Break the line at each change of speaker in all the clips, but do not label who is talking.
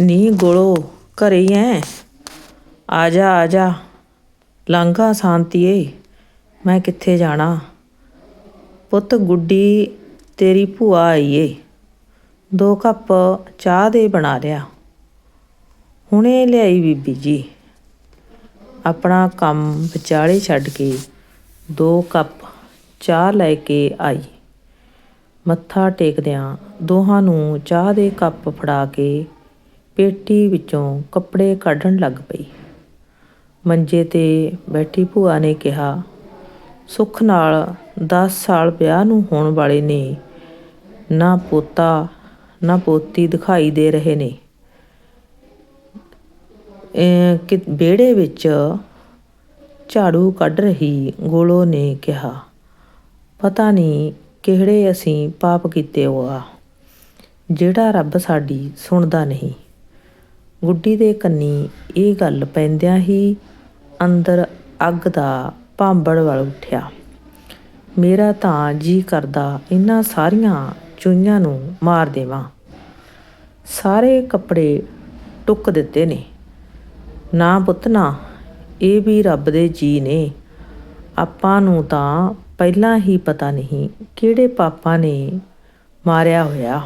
ਨੀ ਗੋਲੋ, ਘਰੇ ਹੀ ਐਂ। ਆ ਜਾ ਆ ਜਾ ਲਾਂਘਾ ਸ਼ਾਂਤੀਏ, ਮੈਂ ਕਿੱਥੇ ਜਾਣਾ? ਪੁੱਤ ਗੁੱਡੀ, ਤੇਰੀ ਭੂਆ ਆਈ ਏ ਦੋ ਕੱਪ ਚਾਹ ਦੇ ਬਣਾ ਲਿਆ। ਹੁਣੇ ਲਿਆਈ ਬੀਬੀ ਜੀ। ਆਪਣਾ ਕੰਮ ਵਿਚਾਲੇ ਛੱਡ ਕੇ ਦੋ ਕੱਪ ਚਾਹ ਲੈ ਕੇ ਆਈ। ਮੱਥਾ ਟੇਕਦਿਆਂ ਦੋਹਾਂ ਨੂੰ ਚਾਹ ਦੇ ਕੱਪ ਫੜਾ ਕੇ ਪੇਟੀ ਵਿੱਚੋਂ ਕੱਪੜੇ ਕੱਢਣ ਲੱਗ ਪਈ। ਮੰਜੇ ਤੇ ਬੈਠੀ ਭੂਆ ਨੇ ਕਿਹਾ, ਸੁੱਖ ਨਾਲ 10 ਸਾਲ ਵਿਆਹ ਨੂੰ ਹੋਣ ਵਾਲੇ ਨੇ। ਨਾ ਪੋਤਾ, ਨਾ ਪੋਤੀ ਦਿਖਾਈ ਦੇ ਰਹੇ ਨੇ। ਕਿ ਵਿਹੜੇ ਵਿੱਚ ਝਾੜੂ ਕੱਢ ਰਹੀ ਗੋਲੋ ਨੇ ਕਿਹਾ, ਪਤਾ ਨਹੀਂ ਕਿਹੜੇ ਅਸੀਂ ਪਾਪ ਕੀਤੇ ਹੋਆ। ਜਿਹੜਾ ਰੱਬ ਸਾਡੀ ਸੁਣਦਾ ਨਹੀਂ। ਗੁੱਡੀ ਦੇ ਕੰਨੀ ਇਹ ਗੱਲ ਪੈਂਦਿਆਂ ਹੀ ਅੰਦਰ ਅੱਗ ਦਾ ਭਾਂਬੜ ਵਲ ਉੱਠਿਆ। ਮੇਰਾ ਤਾਂ ਜੀ ਕਰਦਾ ਇਹਨਾਂ ਸਾਰੀਆਂ ਚੂਈਆਂ ਨੂੰ ਮਾਰ ਦੇਵਾਂ। ਸਾਰੇ ਕੱਪੜੇ ਟੁੱਕ ਦਿੱਤੇ ਨੇ। ਨਾ ਪੁੱਤ ਨਾ, ਇਹ ਵੀ ਰੱਬ ਦੇ ਜੀ ਨੇ। ਆਪਾਂ ਨੂੰ ਤਾਂ ਪਹਿਲਾਂ ਹੀ ਪਤਾ ਨਹੀਂ ਕਿਹੜੇ ਪਾਪਾਂ ਨੇ ਮਾਰਿਆ ਹੋਇਆ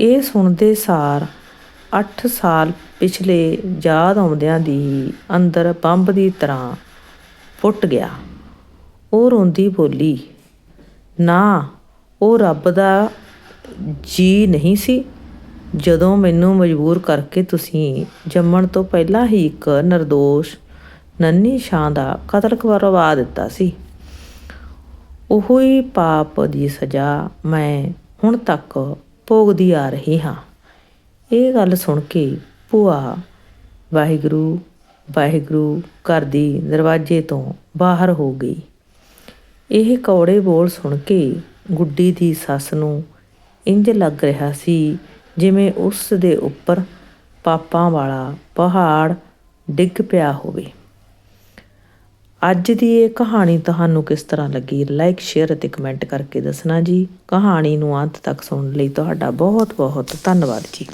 ਇਹ ਸੁਣਦੇ ਸਾਰ ਅੱਠ ਸਾਲ ਪਿਛਲੇ ਯਾਦ ਆਉਂਦਿਆਂ ਦੀ ਅੰਦਰ ਬੰਬ ਦੀ ਤਰ੍ਹਾਂ ਫੁੱਟ ਗਿਆ। ਉਹ ਰੋਂਦੀ ਬੋਲੀ, ਨਾ, ਉਹ ਰੱਬ ਦਾ ਜੀ ਨਹੀਂ ਸੀ। ਜਦੋਂ ਮੈਨੂੰ ਮਜਬੂਰ ਕਰਕੇ ਤੁਸੀਂ ਜੰਮਣ ਤੋਂ ਪਹਿਲਾਂ ਹੀ ਇੱਕ નિર્ਦੋਸ਼ ਨੰਨੀ ਸ਼ਾਂ ਦਾ ਕਤਲ ਕਰਵਾ ਦਿੱਤਾ ਸੀ। ਉਹੋ ਹੀ ਪਾਪ ਦੀ ਸਜ਼ਾ ਮੈਂ ਹੁਣ ਤੱਕ ਭੋਗਦੀ ਆ ਰਹੀ ਹਾਂ। ਇਹ ਗੱਲ ਸੁਣ ਕੇ ਭੂਆ ਵਾਹਿਗੁਰੂ ਵਾਹਿਗੁਰੂ ਕਰਦੀ ਦਰਵਾਜ਼ੇ ਤੋਂ ਬਾਹਰ ਹੋ ਗਈ। ਇਹ ਕੌੜੇ ਬੋਲ ਸੁਣ ਕੇ ਗੁੱਡੀ ਦੀ ਸੱਸ ਨੂੰ ਇੰਜ ਲੱਗ ਰਿਹਾ ਸੀ ਜਿਵੇਂ ਉਸ ਦੇ ਉੱਪਰ ਪਾਪਾਂ ਵਾਲਾ ਪਹਾੜ ਡਿੱਗ ਪਿਆ ਹੋਵੇ। ਅੱਜ ਦੀ ਇਹ ਕਹਾਣੀ ਤੁਹਾਨੂੰ ਕਿਸ ਤਰ੍ਹਾਂ ਲੱਗੀ? ਲਾਈਕ ਸ਼ੇਅਰ ਅਤੇ ਕਮੈਂਟ ਕਰਕੇ ਦੱਸਣਾ ਜੀ। ਕਹਾਣੀ ਨੂੰ ਅੰਤ ਤੱਕ ਸੁਣਨ ਲਈ ਤੁਹਾਡਾ ਬਹੁਤ ਬਹੁਤ ਧੰਨਵਾਦ ਜੀ।